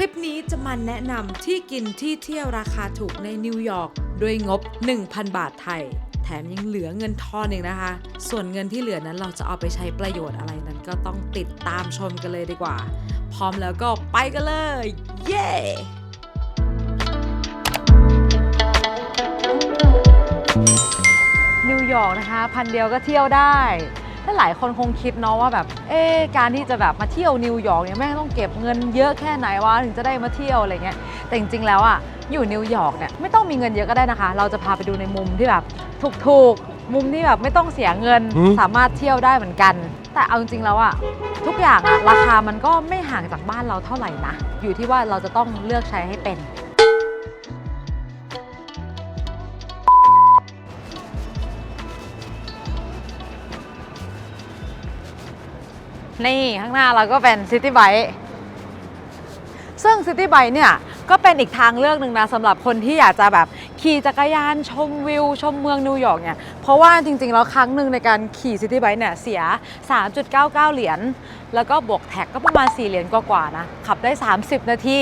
คลิปนี้จะมาแนะนำที่กินที่เที่ยวราคาถูกในนิวยอร์กด้วยงบ 1,000 บาทไทย แถมยังเหลือเงินทอนเองนะคะ ส่วนเงินที่เหลือนั้นเราจะเอาไปใช้ประโยชน์อะไรนั้นก็ต้องติดตามชมกันเลยดีกว่า พร้อมแล้วก็ไปกันเลย เย้นิวยอร์กนะคะ พันเดียวก็เที่ยวได้ และหลายคนคงคิดเนาะว่าแบบ เอ๊ะการที่จะแบบมาเที่ยวนิวยอร์กเนี่ยแม่งต้องเก็บเงินเยอะแค่ไหนวะถึงจะได้มาเที่ยวอะไรเงี้ย แต่จริงๆแล้วอะอยู่นิวยอร์กเนี่ยไม่ต้องมีเงินเยอะก็ได้นะคะ เราจะพาไปดูในมุมที่แบบถูกๆ มุมที่แบบไม่ต้องเสียเงินหืมสามารถเที่ยวได้เหมือนกัน แต่เอาจริงๆแล้วอะทุกอย่างอะราคามันก็ไม่ห่างจากบ้านเราเท่าไหร่นะ อยู่ที่ว่าเราจะต้องเลือกใช้ให้เป็น นี่ข้างหน้าเราก็เป็นซิตี้ไบ e ซึ่งซิตี้ไบ e เนี่ยก็เป็นอีกทางเลือกหนึ่งนะสำหรับคนที่อยากจะแบบขี่จักรยานชมวิว ชมเมืองนิวยอร์กเนี่ยเพราะว่าจริงๆ แล้วครั้งหนึ่งในการขี่ซิตี้ไบ e เนี่ยเสีย 3.99 เหรียญแล้วก็บวกแท็กก็ประมาณ 4 เหรียญกว่าๆนะ ขับได้ 30 นาที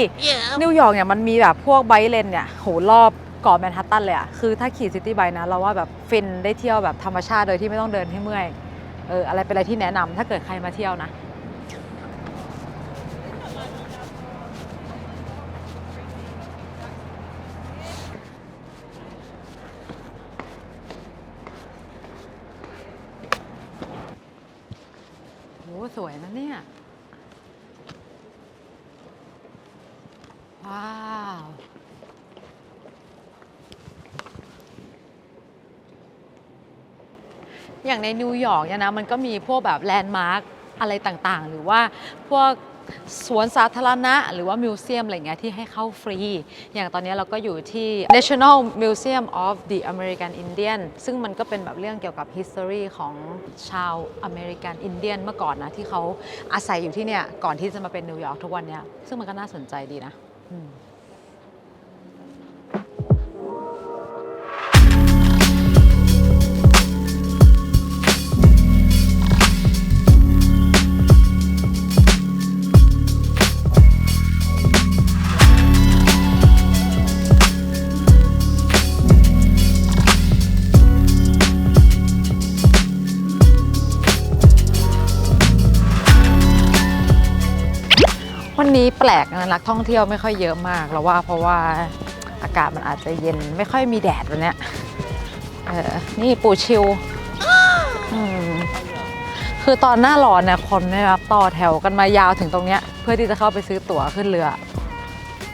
นิวยอร์กเนี่ยมันมีแบบพวกไบค์เลนเนี่ยโหรอบเกาะแมนฮัตตันเลยอะคือถ้าขี่ซิตี้ไบ e นะเราว่าแบบฟินได้เที่ยวแบบธรรมชาติโดยที่ไม่ต้องเดินให้เมื่อย เอออะไรเป็นอะไรที่แนะนำถ้าเกิดใครมาเที่ยวนะ โหสวยนะเนี่ย ว้าว อย่างในนิวยอร์กเนี่ยนะมันก็มีพวกแบบแลนด์มาร์คอะไรต่างๆ หรือว่าพวกสวนสาธารณะ หรือว่ามิวเซียมอะไรเงี้ยที่ให้เข้าฟรี อย่างตอนนี้เราก็อยู่ที่ National Museum of the American Indian ซึ่งมันก็เป็นแบบเรื่องเกี่ยวกับ history ของชาวอเมริกันอินเดียนเมื่อก่อนนะ ที่เขาอาศัยอยู่ที่เนี่ย ก่อนที่จะมาเป็นนิวยอร์กทุกวันเนี้ยซึ่งมันก็น่าสนใจดีนะ นี้แปลกนะนักท่องเที่ยวไม่ค่อยเยอะมากแล้วว่าเพราะว่าอากาศมันอาจจะเย็นไม่ค่อยมีแดดวันนี้เออนี่ปูชิวคือตอนหน้าร้อนเนี่ยคนเนี่ยครับต่อแถวกันมายาวถึงตรงเนี้ย เพื่อที่จะเข้าไปซื้อตั๋วขึ้นเรือ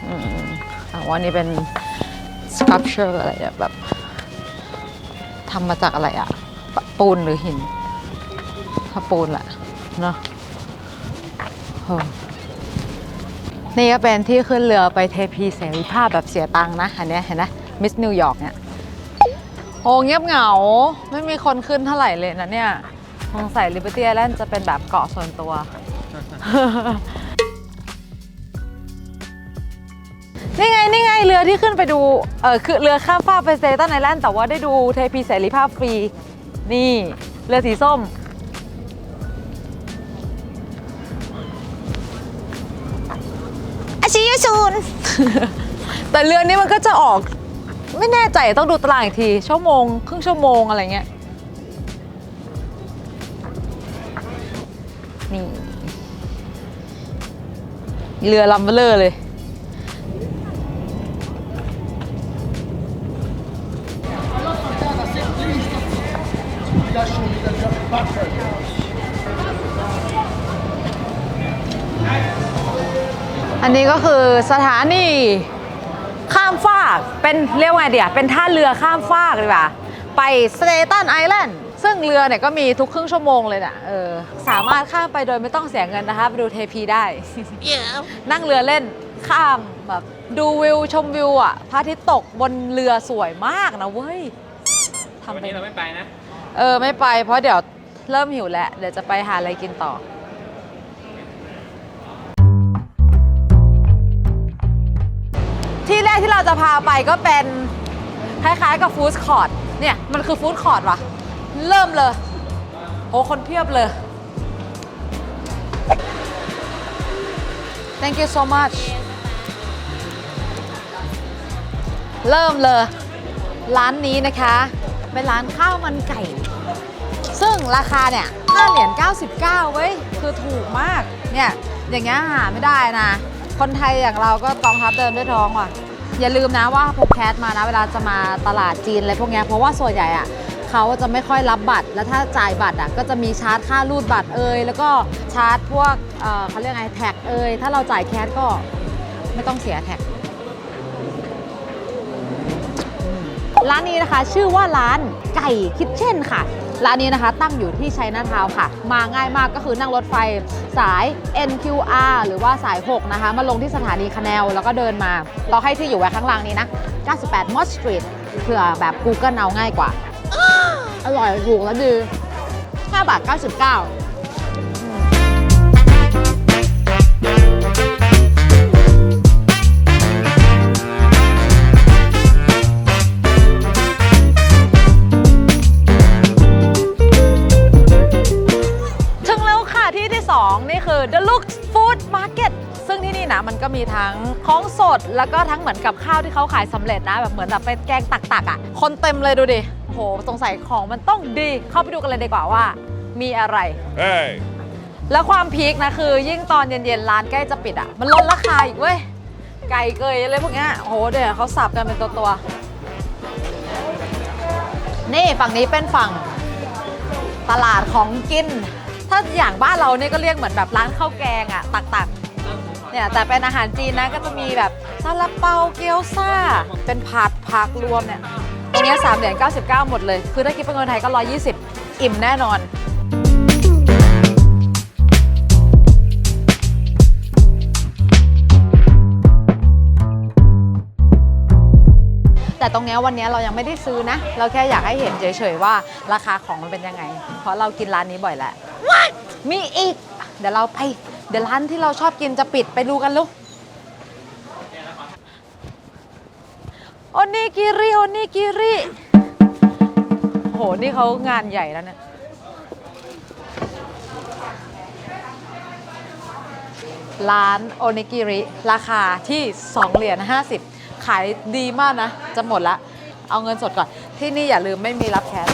อืมอะวันนี้เป็น sculpture อะไรเนี่ยแบบทำมาจากอะไรอะปูนหรือหิน ถ้าปูนแหละเนาะโอ้ นี่ก็เป็นที่ขึ้นเรือไปเทพีเสรีภาพแบบเสียตังค์นะอันนี้เห็นไหมมิสนิวยอร์กเนี่ยโอ้เงียบเหงา ไม่มีคนขึ้นเท่าไหร่เลยนะเนี่ยสงสัยลิเบอร์ตี้ไอแลนด์จะเป็นแบบเกาะส่วนตัว นี่ไง นี่ไง เรือที่ขึ้นไปดู เออคือเรือข้ามฟากไปเตตันไอแลนด์แต่ว่าได้ดูเทพีเสรีภาพฟรี นี่ เรือสีส้ม ชิยูซูน แต่เรือนี้มันก็จะออก ไม่แน่ใจต้องดูตารางอีกที ชั่วโมง ครึ่งชั่วโมงอะไรเงี้ย นี่ เรือลำเบลอเลย อันนี้ก็คือสถานีข้ามฟากเป็นเรียกว่าไงเดียเป็นท่าเรือข้ามฟากดีกว่าไปสเตตันไอแลนด์ซึ่งเรือเนี่ยก็มีทุกครึ่งชั่วโมงเลยนะเออสามารถข้ามไปโดยไม่ต้องเสียเงินนะคะไปดูเทพีได้ นั่งเรือเล่นข้ามแบบดูวิวชมวิวอะพระอาทิตย์ตกบนเรือสวยมากนะเว้ยทำวันไปนี้เราไม่ไปนะ เออไม่ไปเพราะเดี๋ยวเริ่มหิวแล้วเดี๋ยวจะไปหาอะไรกินต่อ เราจะพาไปก็เป็นคล้ายๆกับฟู้ดคอร์ t เนี่ยมันคือฟู้ดคอร์ t ว่ะเริ่มเลยโอ้คนเพียบเลย thank you so much เริ่มเลย ร้านนี้นะคะ เป็นร้านข้าวมันไก่ ซึ่งราคาเนี่ย5เหรียญ99 เว้ย คือถูกมาก เนี่ย อย่างเงี้ยหาไม่ได้นะ คนไทยอย่างเราก็กองทัพเดินด้วยท้องว่ะ อย่าลืมนะว่าพกแคสมานะเวลาจะมาตลาดจีนอะไรพวกนี้เพราะว่าส่วนใหญ่อะเขาจะไม่ค่อยรับบัตร แล้วถ้าจ่ายบัตรอะก็จะมีชาร์จค่ารูดบัตรเอ่ยแล้วก็ชาร์จพวกเเขาเรียกไงแท็กเอ่ยถ้าเราจ่ายแคสก็ไม่ต้องเสียแท็กร้านนี้นะคะชื่อว่าร้านไก่คิทเช่นค่ะ ร้านนี้นะคะตั้งอยู่ที่ชัยนาทาวค่ะ มาง่ายมากก็คือนั่งรถไฟสาย NQR หรือว่าสาย 6 นะคะ มาลงที่สถานีคาแนลแล้วก็เดินมา เราให้ที่อยู่ไว้ข้างล่างนี้นะ 98 Mott Street เผื่อแบบ Google เอาง่ายกว่า อร่อยถูกแล้วดี5บาท 99 แล้วก็ทั้งเหมือนกับข้าวที่เขาขายสำเร็จนะแบบเหมือนแบบเป็นแกงตักๆอะคนเต็มเลยดูดิโอ้โหสงสัยของมันต้องดีเข้าไปดูกันเลยดีกว่าว่า มีอะไร Hey. แล้วความพีคนะคือ ยิ่งตอนเย็นๆร้านใกล้จะปิดอะมันลดราคาอีกเว้ยไก่เกยอะไรพวกเนี้ยโอ้โหเดี๋ยวเขาสับกันเป็นตัวๆนี่ฝั่งนี้เป็นฝั่งตลาดของกิน ถ้าอย่างบ้านเราเนี่ยก็เรียกเหมือนแบบร้านข้าวแกงอะตักๆ เนี่ยแต่เป็นอาหารจีนนะก็จะมีแบบซาลาเปาเกี๊ยวซ่า เป็นผัดผักรวมเนี่ยตรงเนี้3เหรียญ99 หมดเลย คือถ้าคิดเป็นเงินไทยก็ 120 อิ่มแน่นอนแต่ตรงเนี้ยวันเนี้ยเรายังไม่ได้ซื้อนะ เราแค่อยากให้เห็นเฉยๆว่าราคาของมันเป็นยังไง เพราะเรากินร้านนี้บ่อยแหละมีอีก เดี๋ยวเราไป เดี๋ยวร้านที่เราชอบกินจะปิดไปดูกันลูกโอนิกิริโอนิกิริโห นี่เขางานใหญ่แล้วเนี่ยร้านโอนิกิริ ราคาที่ 2 เหรียญ50 ขายดีมากนะ จะหมดละ เอาเงินสดก่อน ที่นี่อย่าลืมไม่มีรับแคช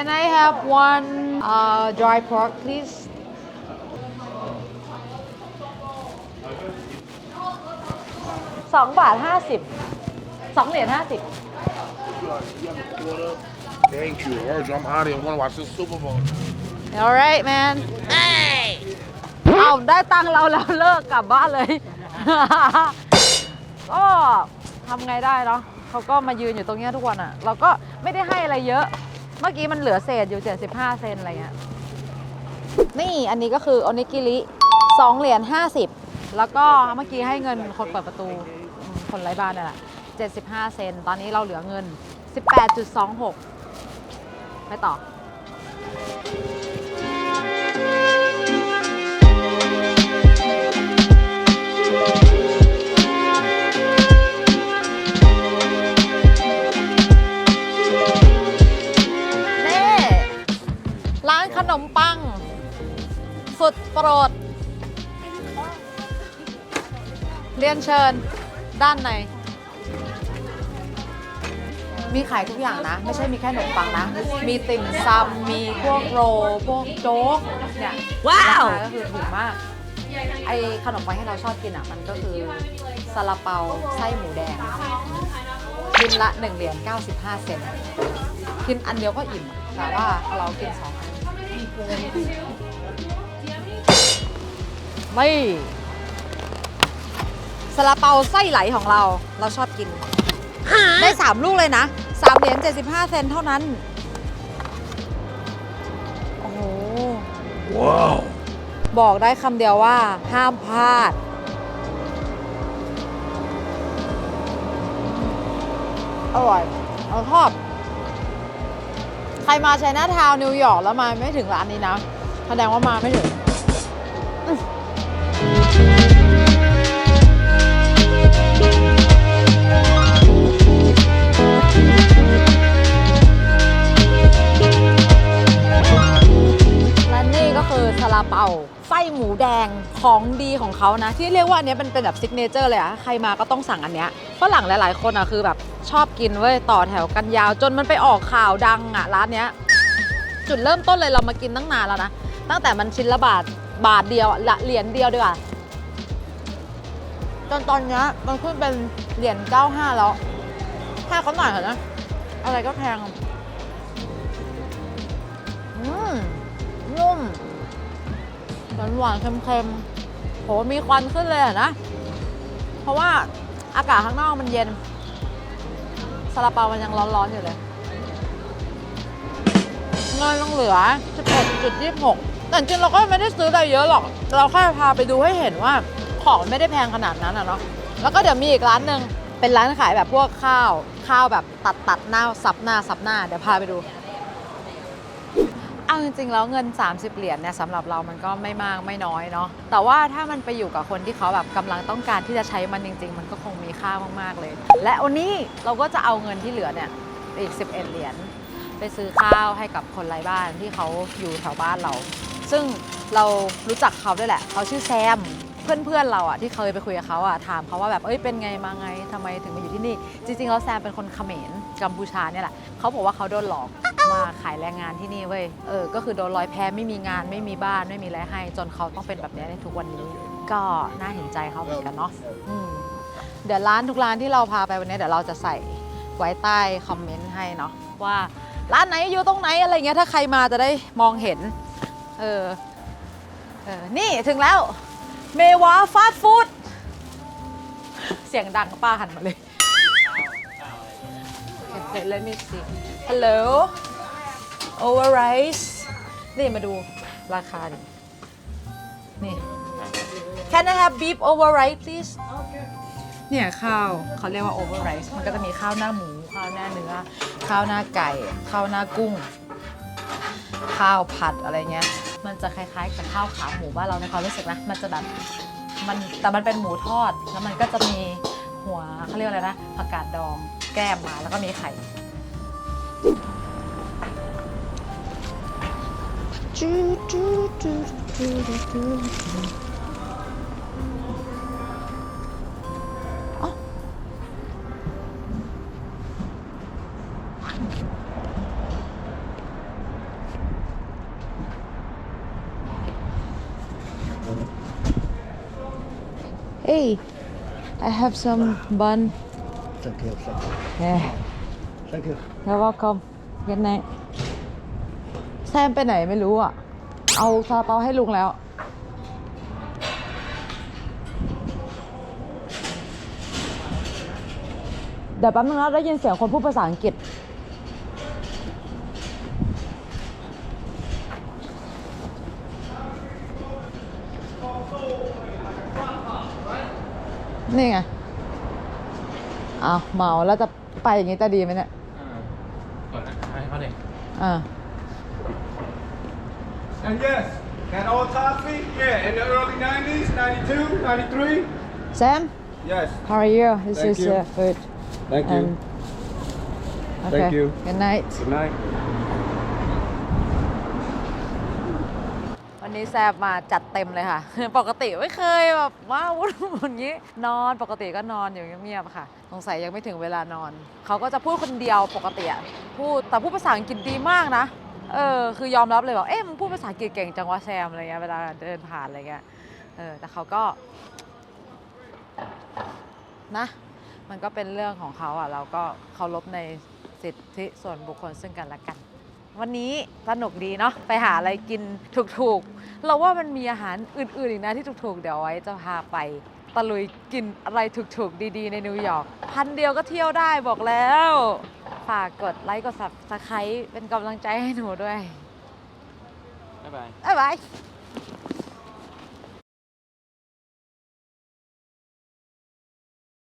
Can I have one uh, dry pork please สองบาทห้าสิบสองเหรียญห้าสิบ Thank you. Word, I'm out here. I want to watch this Super Bowl. alright man เอาได้ตังค์เราแล้วเลิกกลับบ้านเลย ก็ทำไงได้เนาะเขาก็มายืนอยู่ตรงเนี้ยทุกวันอะ่ะ เราก็ไม่ได้ให้อะไรเยอะ เมื่อกี้มันเหลือเศษอยู่ 75 เซนอะไรเงี้ย นี่อันนี้ก็คือโอนิกิริ2เหรียญ50 แล้วก็เมื่อกี้ให้เงินคนเปิดประตู คนไร้บ้านนี่แหละ 75 เซน ตอนนี้เราเหลือเงิน 18.26 ไปต่อ นขนมปัง สุดโปรด เรียนเชิญด้านในมีขายทุกอย่างนะ ไม่ใช่มีแค่ขนมปังนะ มีติ่มซำมีพวกโรลพวกโจ๊กเนี่ยว้าวรคก็คือถูกมาก ไอขนมปังที่เราชอบกินอะ มันก็คือซาลาเปาไส้หมูแดงกินละ 1 เหรียญ95 เซนต์กินอันเดียวก็อิ่ม แต่ว่าเรากินสองอัน ไม่ซาลาเปาไส้ไหลของเรา เราชอบกิน ได้ 3 ลูกเลยนะ 3 เหรียญ75 เซนต์เท่านั้น โอ้โห Wow. บอกได้คำเดียวว่าห้ามพลาด อร่อย เราชอบใค รมาชัยนาทาวน์นิวยอร์กแล้วมาไม่ถึงร้านนี้นะแสดงว่ามาไม่ถึงและนี่ก็คือซาลาเปาไส้หมูแดงของดีของเขานะ ที่เรียกว่าอันเนี้ยเป็นเป็นแบบซิกเนเจอร์เลยอะใครมาก็ต้องสั่งอันเนี้ยฝรั่งหลาย ๆ คนอะคือแบบ ชอบกินเว้ยต่อแถวกันยาว จนมันไปออกข่าวดังอะร้านเนี้ยจุดเริ่มต้นเลยเรามากินตั้งนานแล้วนะ ตั้งแต่มันชิ้นละบาทบาทเดียวละเหรียญเดียวดีกว่าจนตอนเนี้ยมันขึ้นเป็นเหรียญ95 แล้วถ้าเขาหน่อยเถอนะ อะไรก็แพงอืมนุ่มหวานหวานๆเค็มๆโหมีควันขึ้นเลยอะนะ เพราะว่าอากาศข้างนอกมันเย็น ซาลาเปามันยังร้อนๆอยู่เลยเงินยังเหลือ 16.26 แต่จริงเราก็ไม่ได้ซื้ออะไรเยอะหรอก เราแค่พาไปดูให้เห็นว่าของไม่ได้แพงขนาดนั้นอะเนาะ แล้วก็เดี๋ยวมีอีกร้านหนึ่งเป็นร้านขายแบบพวกข้าว ข้าวแบบตัดตัดหน้าสับหน้าสับหน้า เดี๋ยวพาไปดู เอาจริงๆแล้วเงิน 30 เหรียญเนี่ยสำหรับเรามันก็ไม่มากไม่น้อยเนาะแต่ว่าถ้ามันไปอยู่กับคนที่เขาแบบกำลังต้องการที่จะใช้มันจริง ๆ มันก็คงมีค่ามากๆเลย และวันนี้เราก็จะเอาเงินที่เหลือเนี่ยอีก 11 เหรียญไปซื้อข้าวให้กับคนไร้บ้านที่เขาอยู่แถวบ้านเรา ซึ่งเรารู้จักเขาด้วยแหละเขาชื่อแซม เพื่อนๆเราอะที่เคยไปคุยกับเขาอะถามเขาว่าแบบเอ้ยเป็นไงมาไงทำไมถึงมาอยู่ที่นี่ จริงๆแล้วแซมเป็นคนเขมรกัมพูชาเนี่ยแหละเขาบอกว่าเขาโดนหลอก มาขายแรงงานที่นี่เว้ย เออ ก็คือโดนลอยแพไม่มีงานไม่มีบ้านไม่มีอะไรให้ จนเขาต้องเป็นแบบนี้ในทุกวันนี้ ก็น่าเห็นใจเขาเหมือนกันเนาะอืมเดี๋ยวร้านทุกร้านที่เราพาไปวันนี้เดี๋ยวเราจะใส่ไว้ใต้คอมเมนต์ให้เนาะว่าร้านไหนอยู่ตรงไหนอะไรเงี้ยถ้าใครมาจะได้มองเห็น เออ เออ นี่ถึงแล้ว เมวาฟาสต์ฟู้ดเสียงดังป้าหันมาเลยเห็นเลยมิสิฮัลโหล over rice นี่มาดูราคาดินี่ Can I have beef over rice please เนี่ยข้าวเขาเรียกว่า over rice มันก็จะมีข้าวหน้าหมู ข้าวหน้าเนื้อ ข้าวหน้าไก่ ข้าวหน้ากุ้ง ข้าวผัดอะไรเงี้ย มันจะคล้ายๆกับข้าวขาหมูบ้านเราในความรู้สึกนะ มันจะแบบมันแต่มันเป็นหมูทอด แล้วมันก็จะมีหัวเขาเรียกอะไรนะผักกาดดองแก้มมาแล้วก็มีไข่ Hey I have some bun Thank you. Thank you. yeah Thank you. You're welcome Good night แซมไปไหนไม่รู้อะ เอาซาลาเปาให้ลุงแล้ว เดี๋ยวแป๊บนึงนะได้ยินเสียงคนพูดภาษาอังกฤษ นี่ไงเอาวเมาแล้วจะไปอย่างนี้จะดีไหมเนี่ย ก่อนนะให้เขาเนี่ยอ่า And yes, that old toffee, yeah, in the early 90s, 92, 93. Sam Yes, how are you this Thank is you. uh, food thank you. and Thank okay you. good night Good night. วันนี้แซบมาจัดเต็มเลยค่ะ ปกติไม่เคยแบบว้าวุ่นอย่างนี้ นอนปกติก็นอนอยู่เงียบๆค่ะ สงสัยยังไม่ถึงเวลานอน เขาก็จะพูดคนเดียวปกติอะพูดแต่พูดภาษาอังกฤษดีมากนะ เออคือยอมรับเลยบอกเอ๊ะมึงพูดภาษาอังกฤษเก่งจังวะแซมอะไรเงี้ยเวลาเดินผ่านอะไรเงี้ยเออแต่เขาก็นะมันก็เป็นเรื่องของเขาอะเราก็เคารพในสิทธิส่วนบุคคลซึ่งกันและกัน วันนี้สนุกดีเนาะไปหาอะไรกินถูกๆ เราว่ามันมีอาหารอื่นๆอีกนะที่ถูกๆ เดี๋ยวไว้จะพาไปตะลุยกินอะไรถูกๆ ดีๆ ในนิวยอร์กพันเดียวก็เที่ยวได้บอกแล้ว ฝากกดไลค์กด subscribe เป็นกำลังใจให้หนูด้วย บ๊ายบาย บ๊ายบาย